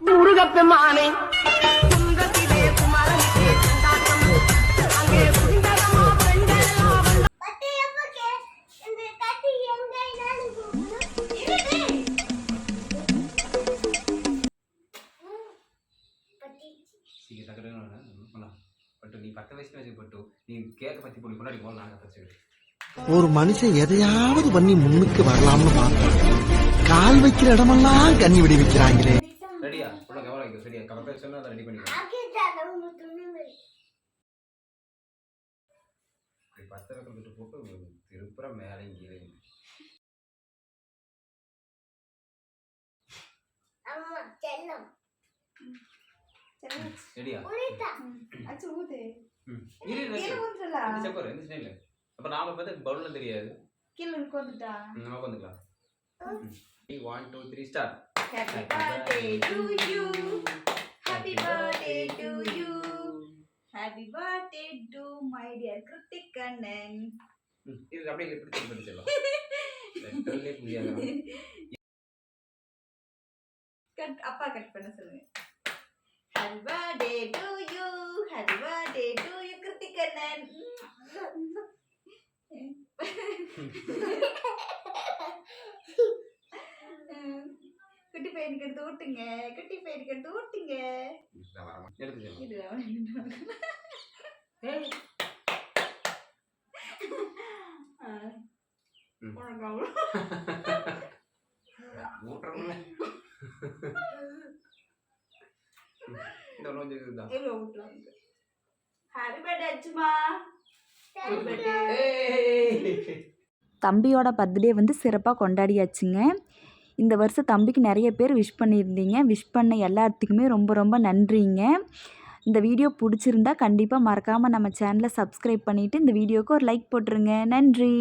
முருகப்பெருமானே. ஒரு மனுஷன் எதையாவது பண்ணி முன்னுக்கு வரலாம்னு பார்த்தா கால் வைக்கிற இடமெல்லாம் கண்ணி விடி வைக்கிறாங்களே. ரெடியா சரியா கரெக்டாக சொன்னா அதை ரெடி பண்ணிக்கலாம் இப்படி பத்து ரக்கம் விட்டு போட்டு திருப்புற மேலே கீழே அப்ப நாம பார்த்து பவுல்ல தெரியாது. கீழே இருக்கு வந்துட்டா ம், நமக்கு வந்துக்கலாம் one two three star happy birthday to you happy birthday to you happy birthday to my dear Kiruthik Kannan இது அப்படியே பிடிச்சி பிடிச்சிடலாம் ரெண்டு முடியாது கட் அப்பா கட் பண்ண சொல்லுங்க happy birthday to you happy birthday to you Kiruthik பையனுக்கு எடுத்து ஊட்டுங்க குட்டி பையனுக்கு எடுத்து ஊட்டுங்க ஹாப்பி பர்த்டே அச்சுமா. தம்பியோட பர்த்டே வந்து சிறப்பாக கொண்டாடியாச்சுங்க. இந்த வருஷம் தம்பிக்கு நிறைய பேர் விஷ் பண்ணியிருந்தீங்க. விஷ் பண்ண எல்லாத்துக்குமே ரொம்ப ரொம்ப நன்றிங்க. இந்த வீடியோ பிடிச்சிருந்தா கண்டிப்பாக மறக்காமல் நம்ம சேனலை சப்ஸ்கிரைப் பண்ணிவிட்டு இந்த வீடியோவுக்கு ஒரு லைக் போட்டுருங்க. நன்றி.